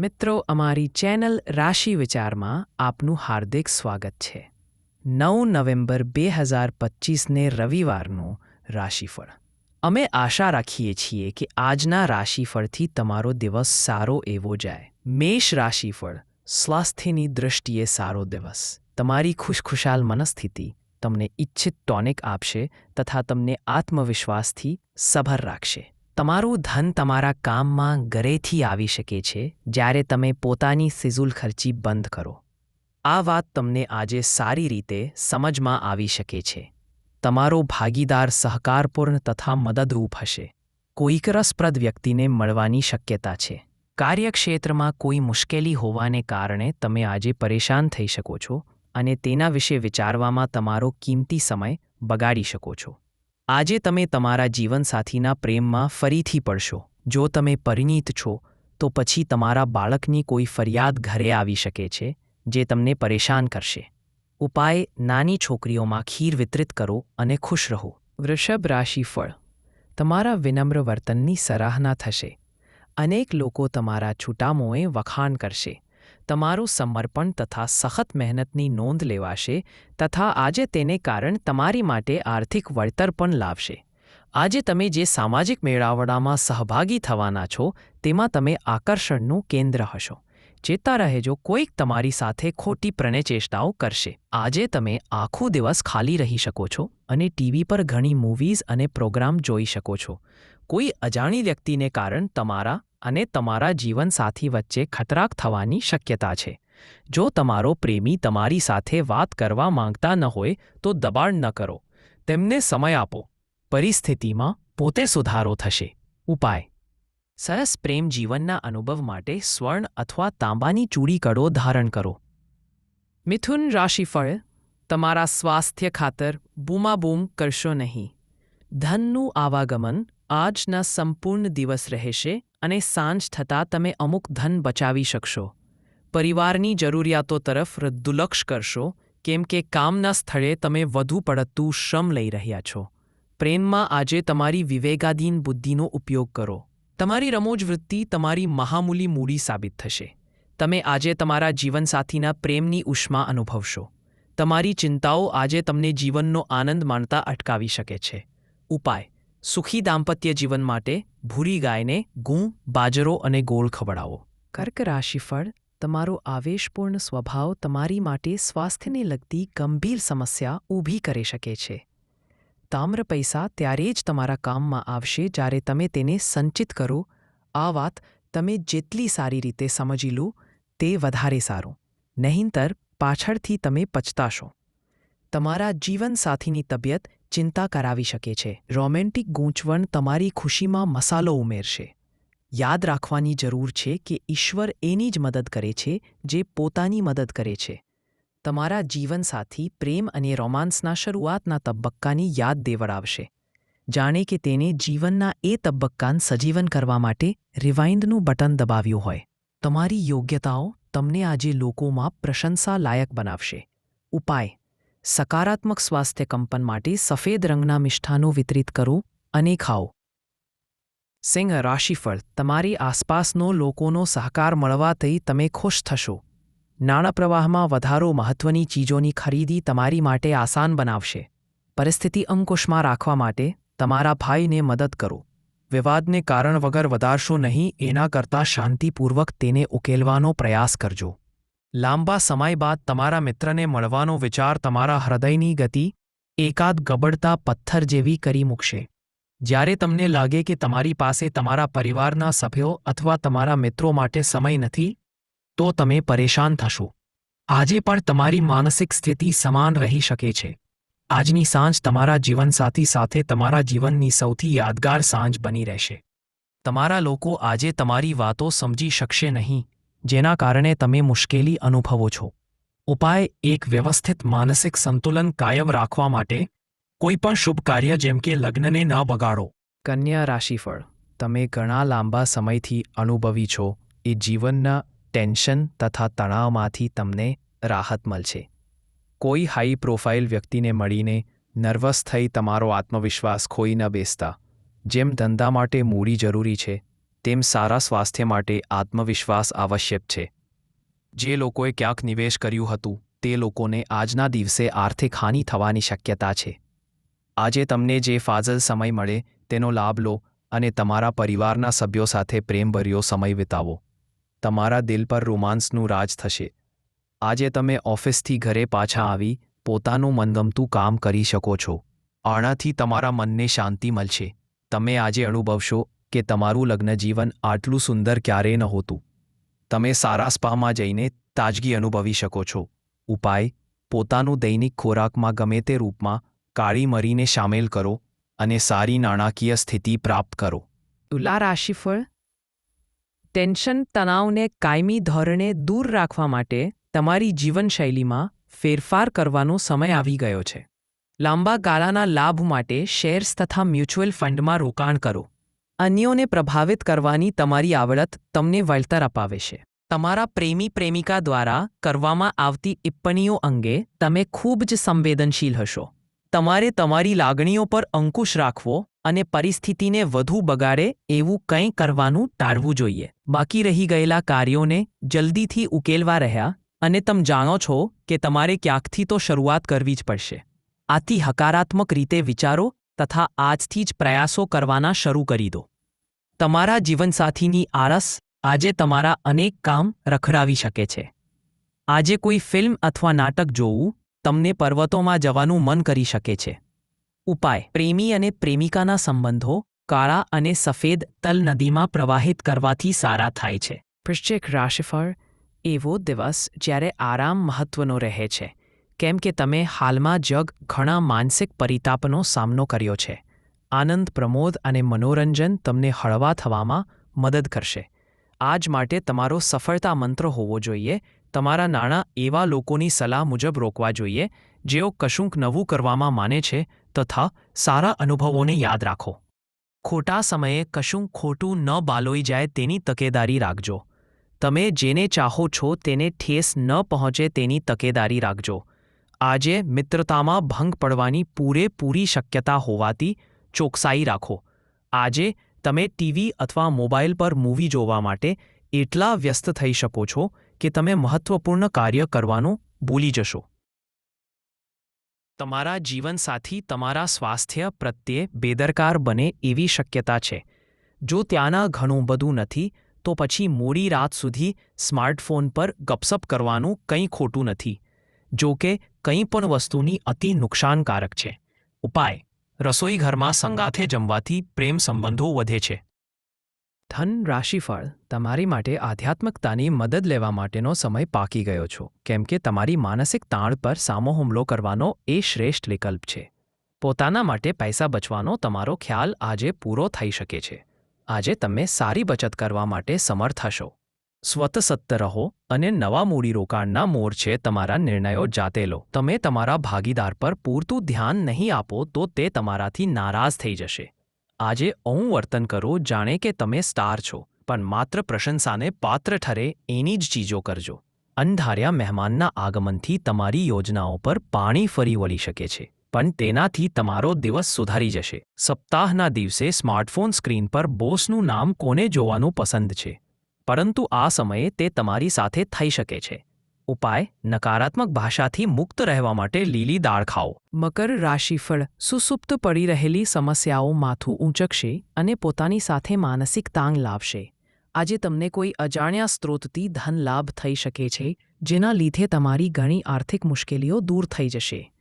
મિત્રો, અમારી ચેનલ રાશિ વિચારમાં આપનું હાર્દિક સ્વાગત છે. નવ નવેમ્બર બે હજાર પચીસને રવિવારનું રાશિફળ. અમે આશા રાખીએ છીએ કે આજના રાશિફળથી તમારો દિવસ સારો એવો જાય. મેષ રાશિફળ, સ્વાસ્થ્યની દૃષ્ટિએ સારો દિવસ. તમારી ખુશખુશાલ મનસ્થિતિ તમને ઇચ્છિત ટોનિક આપશે તથા તમને આત્મવિશ્વાસથી સભર રાખશે. તમારું ધન તમારા કામમાં ગરેથી આવી શકે છે જ્યારે તમે પોતાની સિઝુલ ખર્ચી બંધ કરો. આ વાત તમને આજે સારી રીતે સમજમાં આવી શકે છે. તમારો ભાગીદાર સહકારપૂર્ણ તથા મદદરૂપ હશે. કોઈક રસપ્રદ વ્યક્તિને મળવાની શક્યતા છે. કાર્યક્ષેત્રમાં કોઈ મુશ્કેલી હોવાને કારણે તમે આજે પરેશાન થઈ શકો છો અને તેના વિશે વિચારવામાં તમારો કિંમતી સમય બગાડી શકો છો. આજે તમે તમારા જીવનસાથીના પ્રેમમાં ફરીથી પડશો. જો તમે પરિણીત છો, તો પછી તમારા બાળકની કોઈ ફરિયાદ ઘરે આવી શકે છે, જે તમને પરેશાન કરશે. ઉપાય, નાની છોકરીઓમાં ખીર વિતરિત કરો અને ખુશ રહો. વૃષભ રાશિ ફળ તમારા વિનમ્ર વર્તનની સરાહના થશે. અનેક લોકો તમારા છૂટામોએ વખાણ કરશે. તમારું સમર્પણ તથા સખત મહેનતની નોંધ લેવાશે તથા આજે તેને કારણ તમારી માટે આર્થિક વળતર પણ લાવશે. આજે તમે જે સામાજિક મેળાવડામાં સહભાગી થવાના છો, તેમાં તમે આકર્ષણનું કેન્દ્ર હશો. ચેતા રહેજો, કોઈક તમારી સાથે ખોટી પ્રણયચેષ્ટાઓ કરશે. આજે તમે આખો દિવસ ખાલી રહી શકો છો અને ટીવી પર ઘણી મૂવીઝ અને પ્રોગ્રામ જોઈ શકો છો. કોઈ અજાણી વ્યક્તિને કારણ તમારા અને તમારા જીવનસાથી વચ્ચે ખતરાક થવાની શક્યતા છે. જો તમારો પ્રેમી તમારી સાથે વાત કરવા માંગતા ન હોય, તો દબાણ ન કરો. તેમને સમય આપો. પરિસ્થિતિમાં પોતે સુધારો થશે. ઉપાય. સરસ પ્રેમ જીવનના અનુભવ માટે સ્વર્ણ અથવા તાંબાની ચૂડી કડો ધારણ કરો. મિથુન રાશિફળ, તમારા સ્વાસ્થ્ય ખાતર બૂમાબૂમ કરશો નહીં. ધનનું આવાગમન આજના સંપૂર્ણ દિવસ રહેશે અને સાંજ થતાં તમે અમુક ધન બચાવી શકશો. પરિવારની જરૂરિયાતો તરફ દુર્લક્ષ કરશો, કેમ કે કામના સ્થળે તમે વધુ પડતું શ્રમ લઈ રહ્યા છો. પ્રેમમાં આજે તમારી વિવેકાધીન બુદ્ધિનો ઉપયોગ કરો. તમારી રમોજ વૃત્તિ તમારી મહામૂલી મૂડી સાબિત થશે. તમે આજે તમારા જીવનસાથીના પ્રેમની ઉષ્મા અનુભવશો. તમારી ચિંતાઓ આજે તમને જીવનનો આનંદ માણતા અટકાવી શકે છે. ઉપાય. સુખી દાંપત્ય જીવન માટે ભૂરી ગાયને ગું, બાજરો અને ગોળ ખવડાવો. કર્ક રાશિફળ, તમારો આવેશપૂર્ણ સ્વભાવ તમારી માટે સ્વાસ્થ્યને લગતી ગંભીર સમસ્યા ઊભી કરી શકે છે. તામ્ર પૈસા ત્યારે જ તમારા કામમાં આવશે જ્યારે તમે તેને સંચિત કરો. આ વાત તમે જેટલી સારી રીતે સમજી લો, તે વધારે સારું. નહીંતર પાછળથી તમે પચતાશો તમારા જીવનસાથીની તબિયત ચિંતા કરાવી શકે છે. રોમેન્ટિક ગૂંચવણ તમારી ખુશીમાં મસાલો ઉમેરશે. યાદ રાખવાની જરૂર છે કે ઈશ્વર એની જ મદદ કરે છે, જે પોતાની મદદ કરે છે. તમારા જીવનસાથી પ્રેમ અને રોમાન્સના શરૂઆતના તબક્કાની યાદ દેવડાવશે. જાણે કે તેને જીવનના એ તબક્કાન સજીવન કરવા માટે રિવાઇન્ડનું બટન દબાવ્યું હોય. તમારી યોગ્યતાઓ તમને આજે લોકોમાં પ્રશંસા લાયક બનાવશે. ઉપાય. સકારાત્મક સ્વાસ્થ્ય કંપન માટે સફેદ રંગના મિષ્ઠાનો વિતરિત કરો અને ખાઓ. સિંહ, રાશિફળ, તમારી આસપાસનો લોકોનો સહકાર મળવાથી તમે ખુશ થશો. નાણાં પ્રવાહમાં વધારો મહત્વની ચીજોની ખરીદી તમારી માટે આસાન બનાવશે. પરિસ્થિતિ અંકુશમાં રાખવા માટે તમારા ભાઈને મદદ કરો. વિવાદને કારણ વગર વધારશો નહીં, એના કરતાં શાંતિપૂર્વક તેને ઉકેલવાનો પ્રયાસ કરજો. લાંબા સમય બાદ તમારા મિત્રને મળવાનો વિચાર તમારા હૃદયની ગતિ, એકાદ ગબડતા પથ્થર જેવી કરી મૂકશે. જ્યારે તમને લાગે કે તમારી પાસે તમારા પરિવારના સભ્યો અથવા તમારા મિત્રો માટે સમય નથી, તો તમે પરેશાન થશો. આજે પણ તમારી માનસિક સ્થિતિ સમાન રહી શકે છે. આજની સાંજ તમારા જીવનસાથી સાથે તમારા જીવનની સૌથી યાદગાર સાંજ બની રહેશે. તમારા લોકો આજે તમારી વાતો સમજી શકશે નહીં. જેના કારણે તમે મુશ્કેલી અનુભવો છો. ઉપાય એક, વ્યવસ્થિત માનસિક સંતુલન કાયમ રાખવા માટે કોઈપણ શુભ કાર્ય જેમ કે લગ્નને ન બગાડો. કન્યા રાશિફળ. તમે ઘણા લાંબા સમયથી અનુભવી છો. એ જીવનના ટેન્શન તથા તણાવમાંથી તમને રાહત મળશે. કોઈ હાઈ પ્રોફાઇલ વ્યક્તિને મળીને નર્વસ થઈ તમારો આત્મવિશ્વાસ ખોઈ ન બેસતા. જેમ ધંધા માટે મૂડી જરૂરી છે તેમ સારા સ્વાસ્થ્ય માટે આત્મવિશ્વાસ આવશ્યક છે. જે લોકોએ ક્યાંક નિવેશ કર્યું હતું, તે લોકોને આજના દિવસે આર્થિક હાનિ થવાની શક્યતા છે. આજે તમને જે ફાજલ સમય મળે, તેનો લાભ લો અને તમારા પરિવારના સભ્યો સાથે પ્રેમભર્યો સમય વિતાવો. તમારા દિલ પર રોમાન્સનું રાજ થશે. આજે તમે ઓફિસથી ઘરે પાછા આવી, પોતાનું મનગમતું કામ કરી શકો છો. આણાથી તમારા મનને શાંતિ મળશે. તમે આજે અનુભવશો કે તમારું લગ્ન જીવન આટલું સુંદર ક્યારેય નહોતું તમે સારા સ્પામાં જઈને તાજગી અનુભવી શકો છો. ઉપાય, પોતાનું દૈનિક ખોરાકમાં ગમે તે રૂપમાં કાળી મરીને સામેલ કરો અને સારી નાણાકીય સ્થિતિ પ્રાપ્ત કરો. તુલા રાશિફળ? ટેન્શન તણાવને કાયમી ધોરણે દૂર રાખવા માટે તમારી જીવનશૈલીમાં ફેરફાર કરવાનો સમય આવી ગયો છે. લાંબા ગાળાના લાભ માટે શેર્સ તથા મ્યુચ્યુઅલ ફંડમાં રોકાણ કરો. અન્યોને પ્રભાવિત કરવાની તમારી આવડત તમને વળતર અપાવે છે. તમારા પ્રેમી પ્રેમિકા દ્વારા કરવામાં આવતી ટિપ્પણીઓ અંગે તમે ખૂબ જ સંવેદનશીલ હશો. તમારે તમારી લાગણીઓ પર અંકુશ રાખવો અને પરિસ્થિતિને વધુ બગાડે એવું કંઈ કરવાનું ટાળવું જોઈએ. બાકી રહી ગયેલા કાર્યોને જલ્દીથી ઉકેલવા રહ્યા અને તમે જાણો છો કે તમારે ક્યાંકથી તો શરૂઆત કરવી જ પડશે. આથી હકારાત્મક રીતે વિચારો તથા આજથી જ પ્રયાસો કરવાના શરૂ કરી દો. તમારા જીવનસાથીની આરસ આજે તમારા અનેક કામ રખડાવી શકે છે. આજે કોઈ ફિલ્મ અથવા નાટક જોવું તમને પર્વતોમાં જવાનું મન કરી શકે છે. ઉપાય, પ્રેમી અને પ્રેમિકાના સંબંધો કાળા અને સફેદ તલ નદીમાં પ્રવાહિત કરવાથી સારા થાય છે. વૃશ્ચિક રાશિફળ એવો દિવસ જ્યારે આરામ મહત્વનો રહે છે. કેમ કે તમે હાલમાં જગ ઘણા માનસિક પરિતાપનો સામનો કર્યો છે. આનંદ, પ્રમોદ અને મનોરંજન તમને હળવા થવામાં મદદ કરશે. આજ માટે તમારો સફળતા મંત્ર હોવો જોઈએ. તમારા નાણાં એવા લોકોની સલાહ મુજબ રોકવા જોઈએ, જેઓ કશુંક નવું કરવામાં માને છે તથા સારા અનુભવોને યાદ રાખો. ખોટા સમયે કશું ખોટું ન બાલોઈ જાય તેની તકેદારી રાખજો. તમે જેને ચાહો છો તેને ઠેસ ન પહોંચે તેની તકેદારી રાખજો. આજે મિત્રતામાં ભંગ પડવાની પૂરેપૂરી શક્યતા હોવાથી ચોકસાઈ રાખો. આજે તમે ટીવી અથવા મોબાઈલ પર મૂવી જોવા માટે એટલા વ્યસ્ત થઈ શકો છો કે તમે મહત્વપૂર્ણ કાર્ય કરવાનું ભૂલી જશો. તમારા જીવનસાથી તમારા સ્વાસ્થ્ય પ્રત્યે બેદરકાર બને એવી શક્યતા છે. જો ત્યાંના ઘણું બધું નથી, તો પછી મોડી રાત સુધી સ્માર્ટફોન પર ગપસપ કરવાનું કંઈ ખોટું નથી. જો કે કંઈ પણ વસ્તુની અતિ નુકસાનકારક છે. ઉપાય. રસોઈ ઘરમાં સંગાથે જમવાથી પ્રેમ સંબંધો વધે છે. ધન રાશિફળ. તમારી માટે આધ્યાત્મિકતાની મદદ લેવા માટેનો સમય પાકી ગયો છો. કેમ કે તમારી માનસિક તાણ પર સામો હુમલો કરવાનો એ શ્રેષ્ઠ વિકલ્પ છે. પોતાના માટે પૈસા બચવાનો તમારો ખ્યાલ આજે પૂરો થઈ શકે છે. આજે તમે સારી બચત કરવા માટે સમર્થ હશો. સ્વતસત્ત રહો અને નવા મૂડીરોકાણના મોરચે તમારા નિર્ણયો જાતે લો. તમે તમારા ભાગીદાર પર પૂરતું ધ્યાન નહીં આપો તો તે તમારાથી નારાજ થઈ જશે. આજે એવું વર્તન કરો જાણે કે તમે સ્ટાર છો, પણ માત્ર પ્રશંસાને પાત્ર ઠરે એની જ ચીજો કરજો. અંધાર્યા મહેમાનના આગમનથી તમારી યોજનાઓ પર પાણી ફરી વળી શકે છે, પણ તેનાથી તમારો દિવસ સુધારી જશે. સપ્તાહના દિવસે સ્માર્ટફોન સ્ક્રીન પર બોસનું નામ કોને જોવાનું પસંદ છે? પરંતુ આ સમયે તે તમારી સાથે થઈ શકે છે. ઉપાય, નકારાત્મક ભાષાથી મુક્ત રહેવા માટે લીલી દાળ ખાઓ. મકર રાશિફળ, સુસુપ્ત પડી રહેલી સમસ્યાઓ માથું ઊંચકશે અને પોતાની સાથે માનસિક તાંગ લાવશે. આજે તમને કોઈ અજાણ્યા સ્ત્રોતથી ધન લાભ થઈ શકે છે, જેના લીધે તમારી ઘણી આર્થિક મુશ્કેલીઓ દૂર થઈ જશે.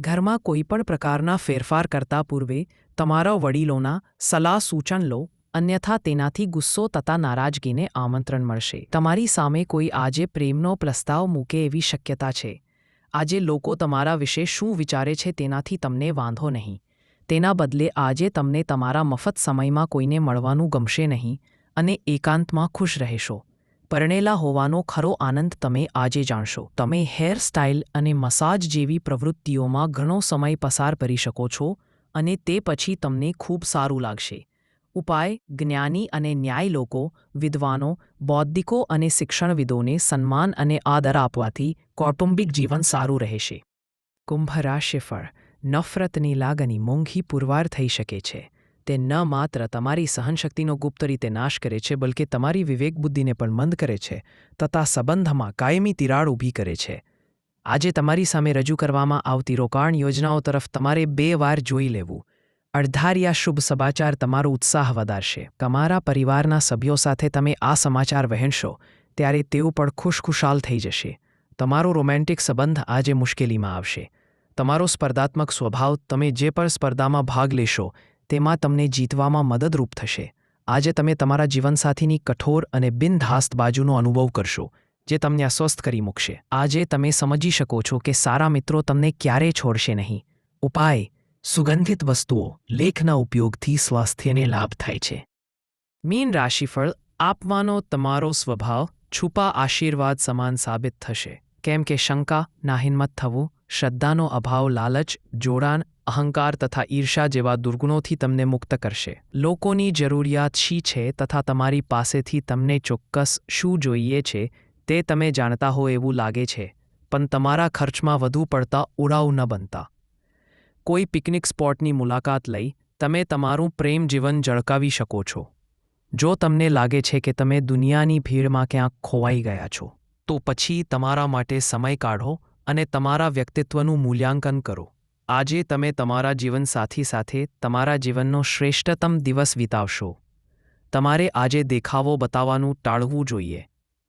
ઘરમાં કોઈપણ પ્રકારના ફેરફાર કરતા પૂર્વે તમારા વડીલોના સલાહ સૂચન લો અન્યથા તેનાથી ગુસ્સો તથા નારાજગીને આમંત્રણ મળશે. તમારી સામે કોઈ આજે પ્રેમનો પ્રસ્તાવ મૂકે એવી શક્યતા છે. આજે લોકો તમારા વિશે શું વિચારે છે તેનાથી તમને વાંધો નહીં. તેના બદલે આજે તમને તમારા મફત સમયમાં કોઈને મળવાનું ગમશે નહીં અને એકાંતમાં ખુશ રહેશો. પરણેલા હોવાનો ખરો આનંદ તમે આજે જાણશો. તમે હેર સ્ટાઇલ અને મસાજ જેવી પ્રવૃત્તિઓમાં ઘણો સમય પસાર કરી શકો છો અને તે પછી તમને ખૂબ સારું લાગશે. ઉપાય, જ્ઞાની અને ન્યાય લોકો, વિદ્વાનો, બૌદ્ધિકો અને શિક્ષણવિદોને સન્માન અને આદર આપવાથી કૌટુંબિક જીવન સારું રહેશે. કુંભ રાશિફળ નફરતની લાગણી મોંઘી પુરવાર થઈ શકે છે. તે ન માત્ર તમારી સહનશક્તિનો ગુપ્ત રીતે નાશ કરે છે, બલકે તમારી વિવેક બુદ્ધિને પણ મંદ કરે છે, તથા સંબંધમાં કાયમી તિરાડ ઊભી કરે છે. આજે તમારી સામે રજૂ કરવામાં આવતી રોકાણ યોજનાઓ તરફ તમારે બે વાર જોઈ લેવું. અડધારિયા શુભ સમાચાર તમારો ઉત્સાહ વધારશે. તમારા પરિવારના સભ્યો સાથે તમે આ સમાચાર વહેંચશો, ત્યારે તેઓ પણ ખુશખુશાલ થઈ જશે. તમારો રોમેન્ટિક સંબંધ આજે મુશ્કેલીમાં આવશે. તમારો સ્પર્ધાત્મક સ્વભાવ તમે જે પણ સ્પર્ધામાં ભાગ લેશો, તેમાં તમને જીતવામાં મદદરૂપ થશે. આજે તમે તમારા જીવનસાથીની કઠોર અને બિનધાસ્ત બાજુનો અનુભવ કરશો, જે તમને અસ્વસ્થ કરી મૂકશે. આજે તમે સમજી શકો છો કે સારા મિત્રો તમને ક્યારેય છોડશે નહીં. ઉપાય સુગંધિત વસ્તુઓ, લેખના ઉપયોગથી સ્વાસ્થ્યને લાભ થાય છે. મીન રાશિફળ, આપવાનો તમારો સ્વભાવ, છુપા આશીર્વાદ સમાન સાબિત થશે. કેમ કે શંકા, નાહિંમત થવું, શ્રદ્ધાનો અભાવ, લાલચ, જોડાણ, અહંકાર તથા ઈર્ષા જેવા દુર્ગુણોથી તમને મુક્ત કરશે. લોકોની જરૂરિયાત શી છે તથા તમારી પાસેથી તમને ચોક્કસ શું જોઈએ છે તે તમે જાણતા હો એવું લાગે છે. પણ તમારા ખર્ચમાં વધુ પડતા ઉડાવ ન બનતા. કોઈ પિકનિક સ્પોટની મુલાકાત લઈ તમે તમારું પ્રેમ જીવન જળકાવી શકો છો. જો તમને લાગે છે કે તમે દુનિયાની ભીડમાં ક્યાંક ખોવાઈ ગયા છો, તો પછી તમારા માટે સમય કાઢો અને તમારા વ્યક્તિત્વનું મૂલ્યાંકન કરો. આજે તમે તમારા જીવનસાથી સાથે તમારા જીવનનો શ્રેષ્ઠતમ દિવસ વિતાવશો. તમારે આજે દેખાવો બતાવવાનું ટાળવું જોઈએ.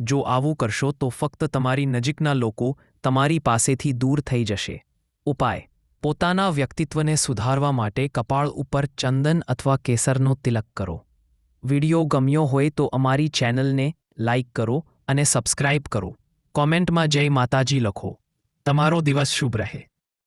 જો આવું કરશો તો ફક્ત તમારી નજીકના લોકો તમારી પાસેથી દૂર થઈ જશે. ઉપાય. પોતાના વ્યક્તિત્વને સુધારવા માટે કપાળ ઉપર ચંદન અથવા કેસરનો તિલક કરો. વિડિયો ગમ્યો હોય તો અમારી ચેનલને લાઇક કરો અને સબસ્ક્રાઇબ કરો. કોમેન્ટમાં જય માતાજી લખો. તમારો દિવસ શુભ રહે.